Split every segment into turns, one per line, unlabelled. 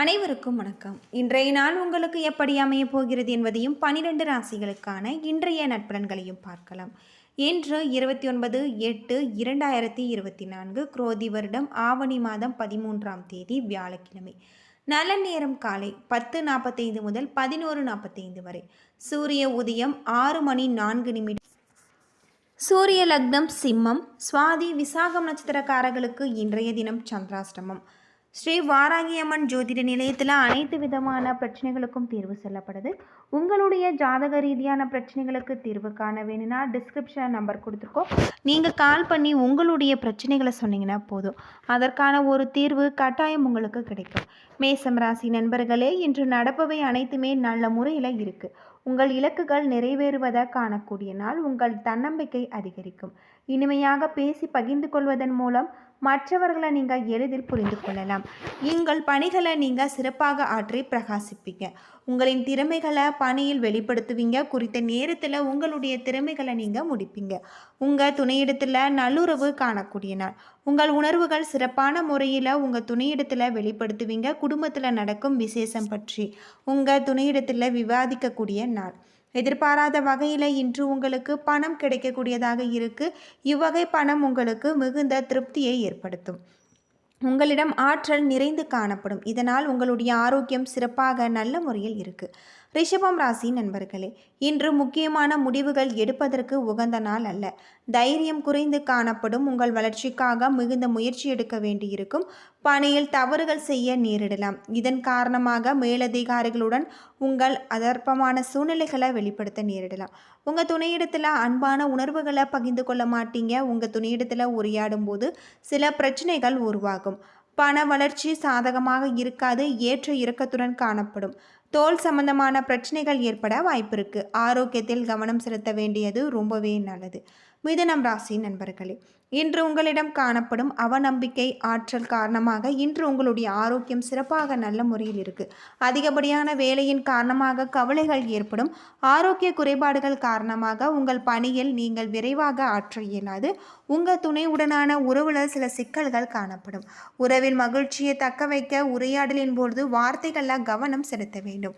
அனைவருக்கும் வணக்கம். இன்றைய நாள் உங்களுக்கு எப்படி அமைய போகிறது என்பதையும் பனிரெண்டு ராசிகளுக்கான இன்றைய நட்பலன்களையும் பார்க்கலாம். இன்று இருபத்தி ஒன்பது எட்டு இரண்டாயிரத்தி இருபத்தி நான்கு குரோதி வருடம் ஆவணி மாதம் பதிமூன்றாம் தேதி வியாழக்கிழமை. நல்ல நேரம் காலை பத்து நாற்பத்தைந்து முதல் பதினோரு நாற்பத்தைந்து வரை. சூரிய உதயம் ஆறு மணி நான்கு நிமிடம். சூரிய லக்னம் சிம்மம் சுவாதி விசாகம் நட்சத்திரக்காரர்களுக்கு இன்றைய தினம் சந்திராஷ்டமம். ஸ்ரீ வாராகியம்மன் ஜோதிட நிலையத்தில் அனைத்து விதமான பிரச்சனைகளுக்கும் தீர்வு சொல்லப்படுது. உங்களுடைய ஜாதக ரீதியான பிரச்சனைகளுக்கு தீர்வு காண வேணும்னா டிஸ்கிரிப்ஷன் நம்பர் கொடுத்துருக்கோம். நீங்கள் கால் பண்ணி உங்களுடைய பிரச்சனைகளை சொன்னீங்கன்னா போதும். அதற்கான ஒரு தீர்வு கட்டாயம் உங்களுக்கு கிடைக்கும். மேசம் ராசி நண்பர்களே இன்று நடப்பவை அனைத்துமே நல்ல முறையில் இருக்குது உங்கள் இலக்குகள் நிறைவேறுவதை காணக்கூடிய நாள் உங்கள் தன்னம்பிக்கை அதிகரிக்கும். இனிமையாக பேசி பகிர்ந்து கொள்வதன் மூலம் மற்றவர்களை நீங்கள் எளிதில் புரிந்து கொள்ளலாம். உங்கள் பணிகளை நீங்கள் சிறப்பாக ஆற்றி பிரகாசிப்பீங்க. உங்களின் திறமைகளை பணியில் வெளிப்படுத்துவீங்க. குறித்த நேரத்தில் உங்களுடைய திறமைகளை நீங்கள் முடிப்பீங்க. உங்கள் துணையிடத்தில் நல்லுறவு காணக்கூடிய நாள். உங்கள் உணர்வுகள் சிறப்பான முறையில் உங்கள் துணையிடத்தில் வெளிப்படுத்துவீங்க. குடும்பத்தில் நடக்கும் விசேஷம் பற்றி உங்கள் துணையிடத்தில் விவாதிக்கக்கூடிய நாள். எதிர்பாராத வகையில் இன்று உங்களுக்கு பணம் கிடைக்கக்கூடியதாக இருக்குது இவ்வகை பணம் உங்களுக்கு மிகுந்த திருப்தியை ஏற்படுத்தும். உங்களிடம் ஆற்றல் நிறைந்து காணப்படும். இதனால் உங்களுடைய ஆரோக்கியம் சிறப்பாக நல்ல முறையில் இருக்குது ரிஷபம் ராசி நண்பர்களே இன்று முக்கியமான முடிவுகள் எடுப்பதற்கு உகந்த நாள் அல்ல. தைரியம் குறைந்து காணப்படும் உங்கள் வளர்ச்சிக்காக மிகுந்த முயற்சி எடுக்க வேண்டியிருக்கும். பணியில் தவறுகள் செய்ய நேரிடலாம். இதன் காரணமாக மேலதிகாரிகளுடன் உங்கள் அதர்ப்பமான சூழ்நிலைகளை வெளிப்படுத்த நேரிடலாம். உங்கள் துணையிடத்தில் அன்பான உணர்வுகளை பகிர்ந்து கொள்ள மாட்டீங்க. உங்கள் துணையிடத்தில் உரையாடும் போது சில பிரச்சனைகள் உருவாகும். பண வளர்ச்சி சாதகமாக இருக்காது. ஏற்ற இறக்கத்துடன் காணப்படும். தோல் சம்பந்தமான பிரச்சனைகள் ஏற்பட வாய்ப்பு இருக்குது ஆரோக்கியத்தில் கவனம் செலுத்த வேண்டியது ரொம்பவே நல்லது. மிதுனம் ராசி நண்பர்களே இன்று உங்களிடம் காணப்படும் அவநம்பிக்கை ஆற்றல் காரணமாக இன்று உங்களுடைய ஆரோக்கியம் சிறப்பாக நல்ல முறையில் இருக்கு. அதிகப்படியான வேலையின் காரணமாக கவலைகள் ஏற்படும். ஆரோக்கிய குறைபாடுகள் காரணமாக உங்கள் பணியில் நீங்கள் விரைவாக ஆற்ற இயலாது. உங்கள் துணையுடனான உறவுல சில சிக்கல்கள் காணப்படும். உறவில் மகிழ்ச்சியை தக்க வைக்க உரையாடலின் பொழுது வார்த்தைகளில் கவனம் செலுத்த வேண்டும்.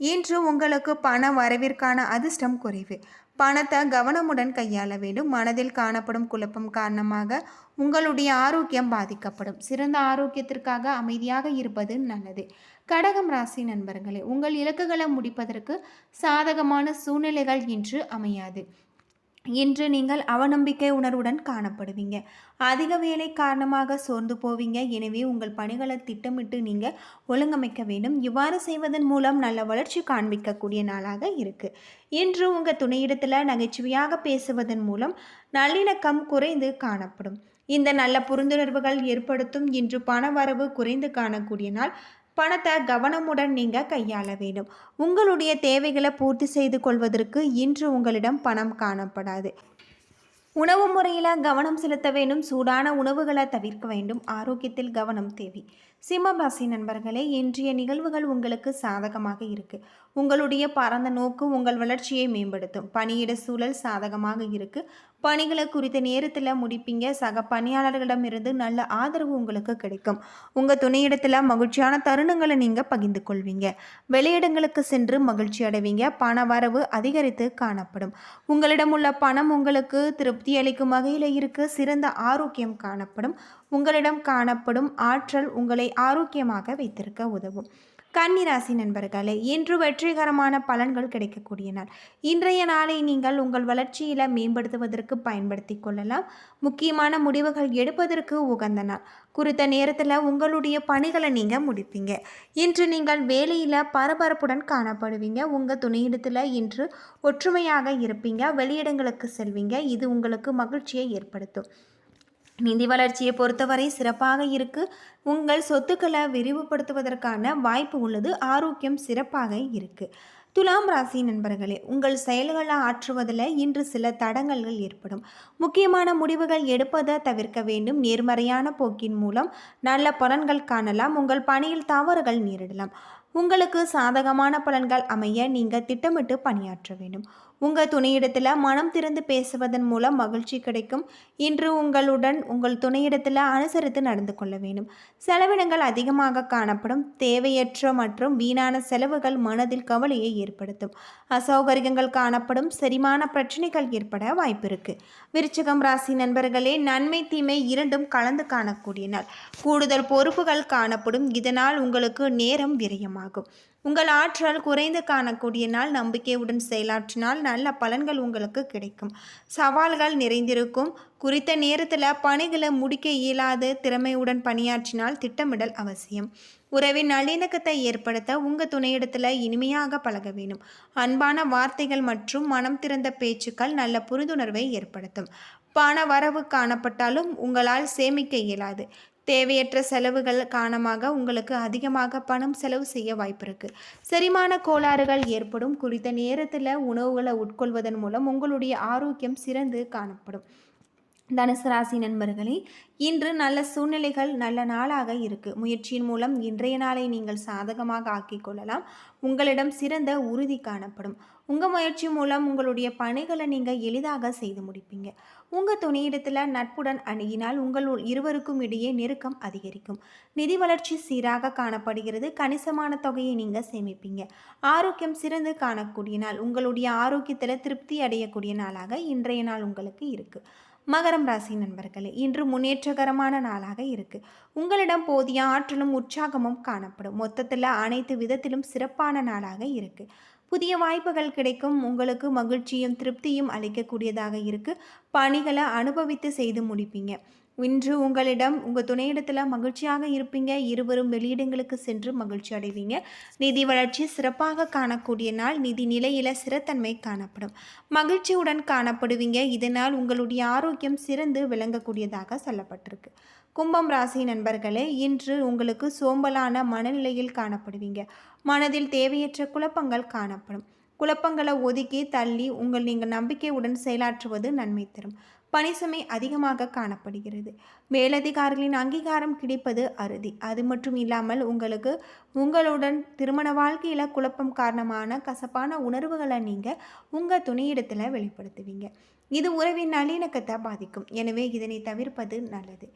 இன்று உங்களுக்கு பண வரவிற்கான அதிர்ஷ்டம் குறைவு. பணத்தை கவனமுடன் கையாள வேண்டும். மனதில் காணப்படும் குழப்பம் காரணமாக உங்களுடைய ஆரோக்கியம் பாதிக்கப்படும். சிறந்த ஆரோக்கியத்திற்காக அமைதியாக இருப்பது நல்லது. கடகம் ராசி நண்பர்களே உங்கள் இலக்குகளை முடிப்பதற்கு சாதகமான சூழ்நிலைகள் இன்று அமையாது. இன்று நீங்கள் அவநம்பிக்கை உணர்வுடன் காணப்படுவீங்க. அதிக வேலை காரணமாக சோர்ந்து போவீங்க. எனவே உங்கள் பணிகளை திட்டமிட்டு நீங்கள் ஒழுங்கமைக்க வேண்டும். இவ்வாறு செய்வதன் மூலம் நல்ல வளர்ச்சி காண்பிக்கக்கூடிய நாளாக இருக்குது இன்று உங்கள் துணையிடத்தில் நகைச்சுவையாக பேசுவதன் மூலம் நல்லிணக்கம் குறைந்து காணப்படும். இந்த நல்ல புரிந்துணர்வுகள் ஏற்படுத்தும். இன்று பண வரவு குறைந்து காணக்கூடிய நாள். பணத்தை கவனமுடன் நீங்கள் கையாள வேண்டும். உங்களுடைய தேவைகளை பூர்த்தி செய்து கொள்வதற்கு இன்று உங்களிடம் பணம் காணப்படாது. உணவு முறையில் கவனம் செலுத்த வேண்டும். சூடான உணவுகளை தவிர்க்க வேண்டும். ஆரோக்கியத்தில் கவனம் தேவை. சிம்மராசி நண்பர்களே இன்றைய நிகழ்வுகள் உங்களுக்கு சாதகமாக இருக்கு. உங்களுடைய பரந்த நோக்கு உங்கள் வளர்ச்சியை மேம்படுத்தும். பணியிட சூழல் சாதகமாக இருக்கு. பணிகளை குறித்த நேரத்தில் முடிப்பீங்க. சக பணியாளர்களிடமிருந்து நல்ல ஆதரவு உங்களுக்கு கிடைக்கும். உங்கள் துணையிடத்தில் மகிழ்ச்சியான தருணங்களை நீங்கள் பகிர்ந்து கொள்வீங்க. வெளியிடங்களுக்கு சென்று மகிழ்ச்சி அடைவீங்க. பண வரவு அதிகரித்து காணப்படும். உங்களிடம் உள்ள பணம் உங்களுக்கு திருப்தி அளிக்கும் வகையில் இருக்க. சிறந்த ஆரோக்கியம் காணப்படும். உங்களிடம் காணப்படும் ஆற்றல் உங்களை ஆரோக்கியமாக வைத்திருக்க உதவும். கன்னிராசி நண்பர்களே இன்று வெற்றிகரமான பலன்கள் கிடைக்கக்கூடிய நாள் இன்றைய நாளை நீங்கள் உங்கள் வளர்ச்சியில் மேம்படுத்துவதற்கு பயன்படுத்தி கொள்ளலாம். முக்கியமான முடிவுகள் எடுப்பதற்கு உகந்த நாள். குறித்த நேரத்தில் உங்களுடைய பணிகளை நீங்கள் முடிப்பீங்க. இன்று நீங்கள் வேலையில் பரபரப்புடன் காணப்படுவீங்க. உங்கள் துணையிடத்தில் இன்று ஒற்றுமையாக இருப்பீங்க. வெளியிடங்களுக்கு செல்வீங்க. இது உங்களுக்கு மகிழ்ச்சியை ஏற்படுத்தும். நிதி வளர்ச்சியை பொறுத்தவரை சிறப்பாக இருக்கு. உங்கள் சொத்துக்களை விரிவுபடுத்துவதற்கான வாய்ப்பு உள்ளது. ஆரோக்கியம் சிறப்பாக இருக்கு. துலாம் ராசி நண்பர்களே உங்கள் செயல்களை ஆற்றுவதில் இன்று சில தடங்கல்கள் ஏற்படும். முக்கியமான முடிவுகள் எடுப்பதை தவிர்க்க வேண்டும். நேர்மறையான போக்கின் மூலம் நல்ல பலன்கள் காணலாம். உங்கள் பணியில் தவறுகள் நேரிடலாம். உங்களுக்கு சாதகமான பலன்கள் அமைய நீங்கள் திட்டமிட்டு பணியாற்ற வேண்டும். உங்கள் துணையிடத்தில் மனம் திறந்து பேசுவதன் மூலம் மகிழ்ச்சி கிடைக்கும். இன்று உங்களுடன் உங்கள் துணையிடத்தில் அனுசரித்து நடந்து கொள்ள வேண்டும். செலவினங்கள் அதிகமாக காணப்படும். தேவையற்ற மற்றும் வீணான செலவுகள் மனதில் கவலையை ஏற்படுத்தும். அசௌகரியங்கள் காணப்படும். செரிமான பிரச்சனைகள் ஏற்பட வாய்ப்பு இருக்கு. விருச்சிகம் ராசி நண்பர்களே நன்மை தீமை இரண்டும் கலந்து காணக்கூடிய நாள் கூடுதல் பொறுப்புகள் காணப்படும். இதனால் உங்களுக்கு நேரம் விரயமாகும். உங்கள் ஆற்றல் குறைந்து காணக்கூடிய நாள் நம்பிக்கையுடன் செயலாற்றினால் நல்ல பலன்கள் உங்களுக்கு கிடைக்கும். சவால்கள் நிறைந்திருக்கும். குறித்த நேரத்தில் பணிகளை முடிக்க இயலாது திறமையுடன் பணியாற்றினால் திட்டமிடல் அவசியம். உறவின் நல்லிணக்கத்தை ஏற்படுத்த உங்கள் துணையிடத்தில் இனிமையாக பழக வேணும் அன்பான வார்த்தைகள் மற்றும் மனம் திறந்த பேச்சுக்கள் நல்ல புரிந்துணர்வை ஏற்படுத்தும். பண வரவு காணப்பட்டாலும் உங்களால் சேமிக்க இயலாது. தேவையற்ற செலவுகள் காரணமாக உங்களுக்கு அதிகமாக பணம் செலவு செய்ய வாய்ப்பு இருக்குது செரிமான கோளாறுகள் ஏற்படும். குறித்த நேரத்தில் உணவுகளை உட்கொள்வதன் மூலம் உங்களுடைய ஆரோக்கியம் சிறந்து காணப்படும். தனுசு ராசி நண்பர்களே இன்று நல்ல சூழ்நிலைகள் நல்ல நாளாக இருக்குது முயற்சியின் மூலம் இன்றைய நாளை நீங்கள் சாதகமாக ஆக்கிக் கொள்ளலாம். உங்களிடம் சிறந்த உறுதி காணப்படும். உங்கள் முயற்சி மூலம் உங்களுடைய பணிகளை நீங்கள் எளிதாக செய்து முடிப்பீங்க. உங்கள் துணையிடத்தில் நட்புடன் அணுகினால் உங்கள் இருவருக்கும் இடையே நெருக்கம் அதிகரிக்கும். நிதி வளர்ச்சி சீராக காணப்படுகிறது. கணிசமான தொகையை நீங்கள் சேமிப்பீங்க. ஆரோக்கியம் சிறந்து காணக்கூடிய நாள் உங்களுடைய ஆரோக்கியத்தில் திருப்தி அடையக்கூடிய நாளாக இன்றைய நாள் உங்களுக்கு இருக்குது மகரம் ராசி நண்பர்களே இன்று முன்னேற்றகரமான நாளாக இருக்குது உங்களிடம் போதிய ஆற்றலும் உற்சாகமும் காணப்படும். மொத்தத்தில் அனைத்து விதத்திலும் சிறப்பான நாளாக இருக்குது புதிய வாய்ப்புகள் கிடைக்கும். உங்களுக்கு மகிழ்ச்சியும் திருப்தியும் அளிக்கக்கூடியதாக இருக்குது பணிகளை அனுபவித்து செய்து முடிப்பீங்க. இன்று உங்களிடம் உங்கள் துணையிடத்தில் மகிழ்ச்சியாக இருப்பீங்க. இருவரும் வெளியிடங்களுக்கு சென்று மகிழ்ச்சி அடைவீங்க. நிதி வளர்ச்சி சிறப்பாக காணக்கூடிய நாள். நிதி நிலையில் சிறத்தன்மை காணப்படும். மகிழ்ச்சியுடன் காணப்படுவீங்க. இதனால் உங்களுடைய ஆரோக்கியம் சிறந்து விளங்கக்கூடியதாக சொல்லப்பட்டிருக்கு. கும்பம் ராசி நண்பர்களே இன்று உங்களுக்கு சோம்பலான மனநிலையில் காணப்படுவீங்க. மனதில் தேவையற்ற குழப்பங்கள் காணப்படும். குழப்பங்களை ஒதுக்கி தள்ளி உங்கள் நீங்கள் நம்பிக்கையுடன் செயலாற்றுவது நன்மை தரும். பணிசுமை அதிகமாக காணப்படுகிறது. மேலதிகாரிகளின் அங்கீகாரம் கிடைப்பது அறுதி. அது மட்டும் இல்லாமல் உங்களுக்கு உங்களுடன் திருமண வாழ்க்கையில் குழப்பம் காரணமான கசப்பான உணர்வுகளை நீங்கள் உங்கள் துணையிடத்தில் வெளிப்படுத்துவீங்க. இது உறவின் நல்லிணக்கத்தை பாதிக்கும். எனவே இதனை தவிர்ப்பது நல்லது.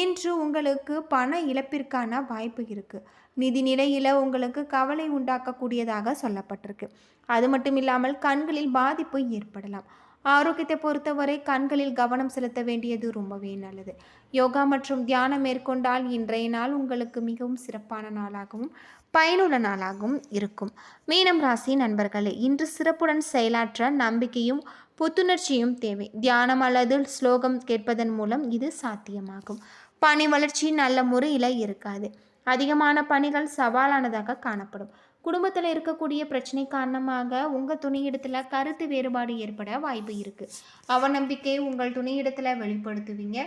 இன்று உங்களுக்கு பண இழப்பிற்கான வாய்ப்பு இருக்குது நிதி நிலையில் உங்களுக்கு கவலை உண்டாக்கக்கூடியதாக சொல்லப்பட்டிருக்கு. அது மட்டும் இல்லாமல் கண்களில் பாதிப்பு ஏற்படலாம். ஆரோக்கியத்தை பொறுத்தவரை கண்களில் கவனம் செலுத்த வேண்டியது ரொம்பவே நல்லது. யோகா மற்றும் தியானம் மேற்கொண்டால் இன்றைய நாள் உங்களுக்கு மிகவும் சிறப்பான நாளாகவும் பயனுள்ள நாளாகவும் இருக்கும். மீனம் ராசி நண்பர்களே இன்று சிறப்புடன் செயலாற்ற நம்பிக்கையும் புத்துணர்ச்சியும் தேவை. தியானம் அல்லது ஸ்லோகம் கேட்பதன் மூலம் இது சாத்தியமாகும். பணி வளர்ச்சி நல்ல முறையில் இருக்காது. அதிகமான பணிகள் சவாலானதாக காணப்படும். குடும்பத்தில் இருக்கக்கூடிய பிரச்சனை காரணமாக உங்கள் துணையிடத்தில் கருத்து வேறுபாடு ஏற்பட வாய்ப்பு இருக்குது அவநம்பிக்கை உங்கள் துணையிடத்தில் வெளிப்படுத்துவீங்க.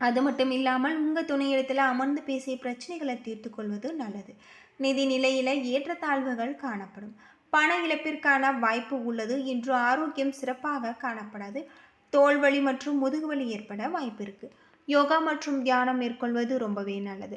அது மட்டும் இல்லாமல் உங்கள் துணையிடத்தில் அமர்ந்து பேசிய பிரச்சனைகளை தீர்த்து கொள்வது நல்லது. நிதி நிலையில் ஏற்றத்தாழ்வுகள் காணப்படும். பண இழப்பிற்கான வாய்ப்பு உள்ளது. இன்று ஆரோக்கியம் சிறப்பாக காணப்படாது. தோல்வலி மற்றும் முதுகுவலி ஏற்பட வாய்ப்பு இருக்குது யோகா மற்றும் தியானம் மேற்கொள்வது ரொம்பவே நல்லது.